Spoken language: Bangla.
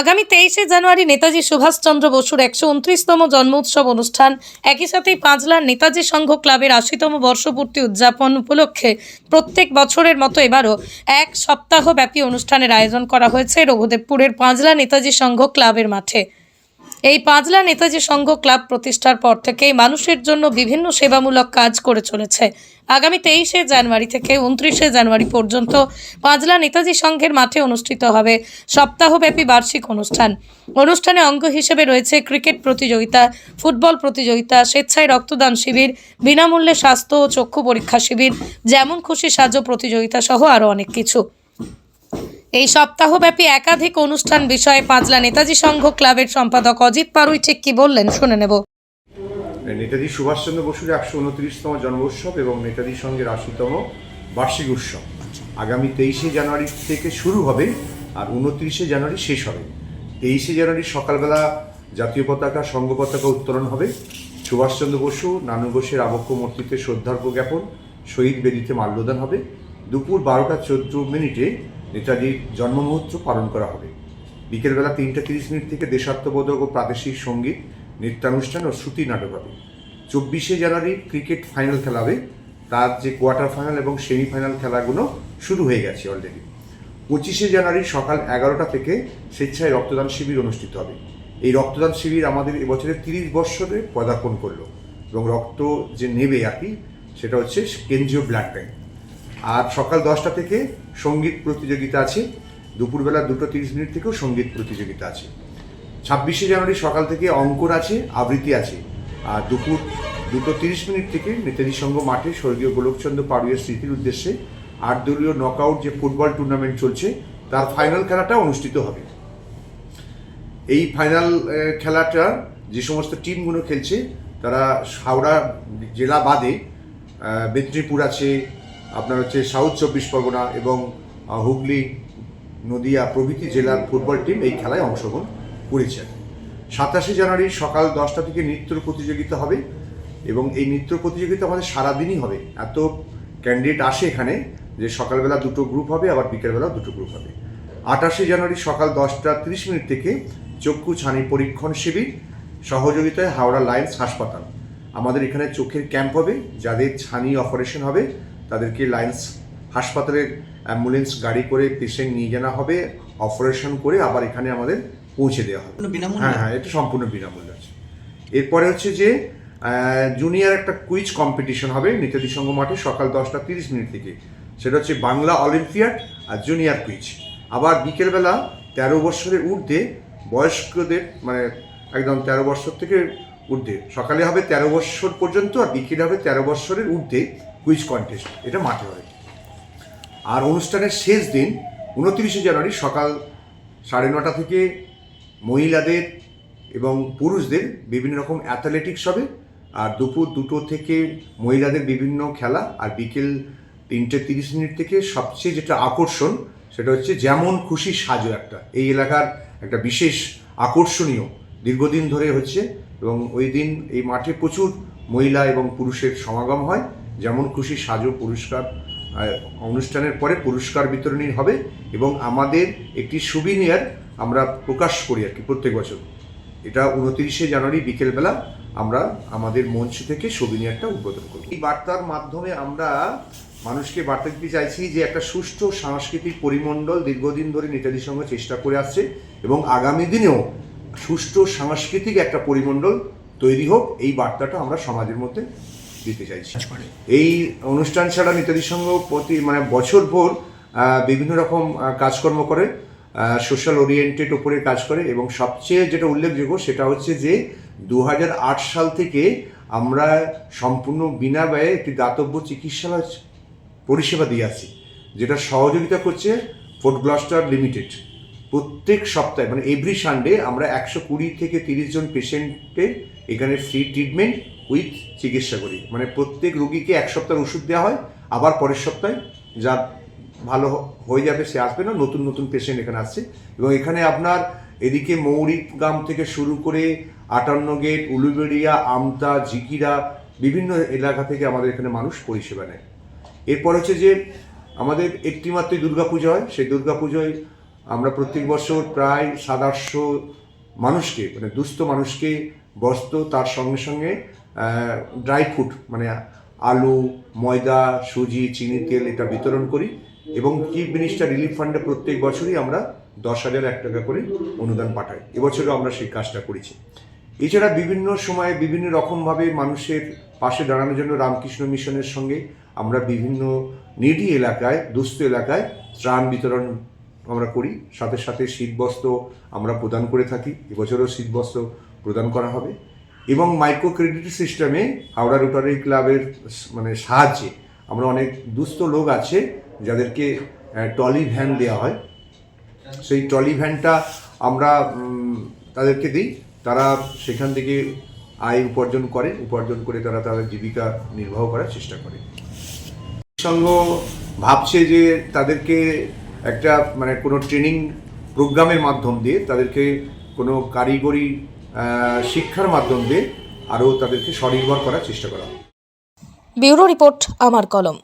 আগামী তেইশে জানুয়ারি নেতাজি সুভাষচন্দ্র বসুর একশো উনত্রিশতম জন্ম উৎসব অনুষ্ঠান। একই সাথে পাঁচলার নেতাজি সংঘ ক্লাবের আশিতম বর্ষপূর্তি উদযাপন উপলক্ষে প্রত্যেক বছরের মতো এবারও এক সপ্তাহব্যাপী অনুষ্ঠানের আয়োজন করা হয়েছে রঘুদেবপুরের পাঁচলা নেতাজি সংঘ ক্লাবের মাঠে। এই পাঁচলা নেতাজি সংঘ ক্লাব প্রতিষ্ঠার পর থেকেই মানুষের জন্য বিভিন্ন সেবামূলক কাজ করে চলেছে। আগামী তেইশে জানুয়ারি থেকে উনত্রিশে জানুয়ারি পর্যন্ত পাঁচলা নেতাজি সংঘের মাঠে অনুষ্ঠিত হবে সপ্তাহব্যাপী বার্ষিক অনুষ্ঠান। অনুষ্ঠানে অঙ্গ হিসেবে রয়েছে ক্রিকেট প্রতিযোগিতা, ফুটবল প্রতিযোগিতা, স্বেচ্ছায় রক্তদান শিবির, বিনামূল্যে স্বাস্থ্য ও চক্ষু পরীক্ষা শিবির, যেমন খুশি সাজো প্রতিযোগিতা সহ আরও অনেক কিছু। এই সপ্তাহব্যাপী একাধিক অনুষ্ঠান বিষয়ে পাঁচলা নেতাজি সংঘ ক্লাবের সম্পাদক অজিত পারুই ঠিক কি বললেন শুনে নেব। নেতাজি সুভাষচন্দ্র বসুর একশো উনত্রিশতম জন্ম উৎসব এবং নেতাজি সঙ্গের আশিতম বার্ষিক উৎসব। আগামী তেইশে জানুয়ারি থেকে শুরু হবে আর উনত্রিশে জানুয়ারি শেষ হবে। তেইশে জানুয়ারি সকালবেলা জাতীয় পতাকা, সংঘ পতাকা উত্তোলন হবে। সুভাষচন্দ্র বসু, নানু ঘোষের আবক্ষ মূর্তিতে শ্রদ্ধার্ঘ্য জ্ঞাপন, শহীদ বেদিতে মাল্যদান হবে। দুপুর বারোটা চোদ্দ মিনিটে নেতাজির জন্ম মুহূর্ত পালন করা হবে। বিকেলবেলা তিনটা তিরিশ মিনিট থেকে দেশাত্মবোধক ও প্রাদেশিক সংগীত, নৃত্যানুষ্ঠান ও শ্রুতি নাটক হবে। চব্বিশে জানুয়ারি ক্রিকেট ফাইনাল খেলা হবে। তার যে কোয়ার্টার ফাইনাল এবং সেমিফাইনাল খেলাগুলো শুরু হয়ে গেছে অলরেডি। পঁচিশে জানুয়ারি সকাল এগারোটা থেকে স্বেচ্ছায় রক্তদান শিবির অনুষ্ঠিত হবে। এই রক্তদান শিবির আমাদের এবছরে তিরিশ বৎসরে পদার্পণ করল এবং রক্ত যে নেবে আর কি, সেটা হচ্ছে কেন্দ্রীয় ব্লাড ব্যাংক। আর সকাল দশটা থেকে সংগীত প্রতিযোগিতা আছে। দুপুরবেলা দুটো তিরিশ মিনিট থেকেও সংগীত প্রতিযোগিতা আছে। ছাব্বিশে জানুয়ারি সকাল থেকে অঙ্কর আছে, আবৃত্তি আছে। আর দুপুর দুটো তিরিশ মিনিট থেকে নেতাজি সংঘ মাঠে স্বর্গীয় গোলকচন্দ্র পাড়ুয়ের স্মৃতির উদ্দেশ্যে আট দলীয় নকআউট যে ফুটবল টুর্নামেন্ট চলছে, তার ফাইনাল খেলাটা অনুষ্ঠিত হবে। এই ফাইনাল খেলাটা যে সমস্ত টিমগুলো খেলছে, তারা হাওড়া জেলা বাদে মেদিনীপুর আছে আপনার হচ্ছে সাউথ চব্বিশ পরগনা এবং হুগলি, নদিয়া প্রভৃতি জেলার ফুটবল টিম এই খেলায় অংশগ্রহণ করেছে সাতাশে জানুয়ারি সকাল দশটা থেকে নৃত্য প্রতিযোগিতা হবে এবং এই নৃত্য প্রতিযোগিতা আমাদের সারাদিনই হবে। এত ক্যান্ডিডেট আসে এখানে যে সকালবেলা দুটো গ্রুপ হবে, আবার বিকেলবেলা দুটো গ্রুপ হবে। আঠাশে জানুয়ারি সকাল দশটা তিরিশ মিনিট থেকে চক্ষু ছানি পরীক্ষণ শিবির, সহযোগিতায় হাওড়া লাইন্স হাসপাতাল। আমাদের এখানে চোখের ক্যাম্প হবে, যাদের ছানি অপারেশন হবে তাদেরকে লাইন্স হাসপাতালের অ্যাম্বুলেন্স গাড়ি করে পেশেন্ট নিয়ে জানা হবে অপারেশন করে আবার এখানে আমাদের পৌঁছে দেওয়া হবে। বিনামূল্যে? হ্যাঁ হ্যাঁ এটা সম্পূর্ণ বিনামূল্যে আছে। এরপরে হচ্ছে যে জুনিয়র একটা কুইজ কম্পিটিশন হবে নেতাজি সংঘ মাঠে সকাল দশটা তিরিশ মিনিট থেকে। সেটা হচ্ছে বাংলা অলিম্পিয়াড আর জুনিয়র কুইজ আবার বিকেলবেলা তেরো বছরের ঊর্ধ্বে বয়স্কদের মানে একদম তেরো বছর থেকে ঊর্ধ্বে। সকালে হবে তেরো বছর পর্যন্ত আর বিকেলে হবে তেরো বছরের ঊর্ধ্বে। কুইজ কন্টেস্ট এটা মাঠে হয়। আর অনুষ্ঠানের শেষ দিন, উনত্রিশে জানুয়ারি সকাল সাড়ে নটা থেকে মহিলাদের এবং পুরুষদের বিভিন্ন রকম অ্যাথলেটিক্স হবে। আর দুপুর দুটো থেকে মহিলাদের বিভিন্ন খেলা, আর বিকেল তিনটে তিরিশ মিনিট থেকে সবচেয়ে যেটা আকর্ষণ, সেটা হচ্ছে যেমন খুশি সাজো একটা। এই এলাকার একটা বিশেষ আকর্ষণীয় দীর্ঘদিন ধরে হচ্ছে এবং ওই দিন এই মাঠে প্রচুর মহিলা এবং পুরুষের সমাগম হয়। যেমন খুশি সাজো পুরস্কার অনুষ্ঠানের পরে পুরস্কার বিতরণী হবে এবং আমাদের একটি সুবিনিয়ার আমরা প্রকাশ করি আর কি প্রত্যেক বছর। এটা উনতিরিশে জানুয়ারি বিকেলবেলা আমরা আমাদের মঞ্চ থেকে সুবিনিয়ারটা উদ্বোধন করব। এই বার্তার মাধ্যমে আমরা মানুষকে বার্তা দিতে চাইছি যে একটা সুষ্ঠু সাংস্কৃতিক পরিমণ্ডল দীর্ঘদিন ধরে নেতাজির সঙ্গে চেষ্টা করে আসছে এবং আগামী দিনেও সুষ্ঠু সাংস্কৃতিক একটা পরিমণ্ডল তৈরি হোক, এই বার্তাটা আমরা সমাজের মধ্যে দিতে চাইছি। এই অনুষ্ঠান ছাড়া নেতাজি সংঘ প্রতি মানে বছর ভোর বিভিন্ন রকম কাজকর্ম করে সোশ্যাল ওরিয়েন্টেড উপরে কাজ করে এবং সবচেয়ে যেটা উল্লেখযোগ্য সেটা হচ্ছে যে দু হাজার আট সাল থেকে আমরা সম্পূর্ণ বিনা ব্যয়ে একটি দাতব্য চিকিৎসালয় পরিষেবা দিয়ে আছি যেটা সহযোগিতা করছে ফোর্ট গ্লস্টার লিমিটেড প্রত্যেক সপ্তাহে মানে এভরি সানডে আমরা একশো কুড়ি থেকে তিরিশ জন পেশেন্টের এখানে ফ্রি ট্রিটমেন্ট উইথ চিকিৎসা করি। মানে প্রত্যেক রুগীকে এক সপ্তাহের ওষুধ দেওয়া হয়, আবার পরের সপ্তাহে যা ভালো হয়ে যাবে সে আসবে না, নতুন নতুন পেশেন্ট এখানে আসছে। এবং এখানে আপনার এদিকে মৌরিগ্রাম থেকে শুরু করে আটান্ন গেট উলুবেড়িয়া, আমতা জিকিরা বিভিন্ন এলাকা থেকে আমাদের এখানে মানুষ পরিষেবা নেয়। এরপর হচ্ছে যে আমাদের একটি মাত্রই দুর্গাপূজা হয়। সেই দুর্গাপুজোয় আমরা প্রত্যেক বছর প্রায় সাত আটশো মানুষকে মানে দুস্থ মানুষকে বস্ত্র তার সঙ্গে সঙ্গে ড্রাই ফ্রুট মানে আলু, ময়দা, সুজি, চিনি, তেল এটা বিতরণ করি এবং চিফ মিনিস্টার রিলিফ ফান্ডে প্রত্যেক বছরই আমরা দশ হাজার এক টাকা করে অনুদান পাঠাই। এবছরও আমরা সেই কাজটা করেছি। এছাড়া বিভিন্ন সময়ে বিভিন্ন রকমভাবে মানুষের পাশে দাঁড়ানোর জন্য রামকৃষ্ণ মিশনের সঙ্গে আমরা বিভিন্ন নিডি এলাকায়, দুস্থ এলাকায় ত্রাণ বিতরণ আমরা করি। সাথে সাথে শীতবস্ত্র আমরা প্রদান করে থাকি। এবছরও শীতবস্ত্র প্রদান করা হবে। এবং মাইক্রো ক্রেডিট সিস্টেমে হাওড়া রোটারি ক্লাবের মানে সাহায্যে আমরা অনেক দুস্থ লোক আছে যাদেরকে টলি ভ্যান দেওয়া হয়। সেই ট্রলি ভ্যানটা আমরা তাদেরকে দিই। তারা সেখান থেকে আয় উপার্জন করে উপার্জন করে তারা তাদের জীবিকা নির্বাহ করার চেষ্টা করে। সংঘ ভাবছে যে তাদেরকে একটা মানে কোনো ট্রেনিং প্রোগ্রামের মাধ্যম দিয়ে তাদেরকে কোনো কারিগরি শিক্ষার মাধ্যম দিয়ে আরও তাদেরকে স্বনির্ভর করার চেষ্টা করা ব্যুরো রিপোর্ট আমার কলম।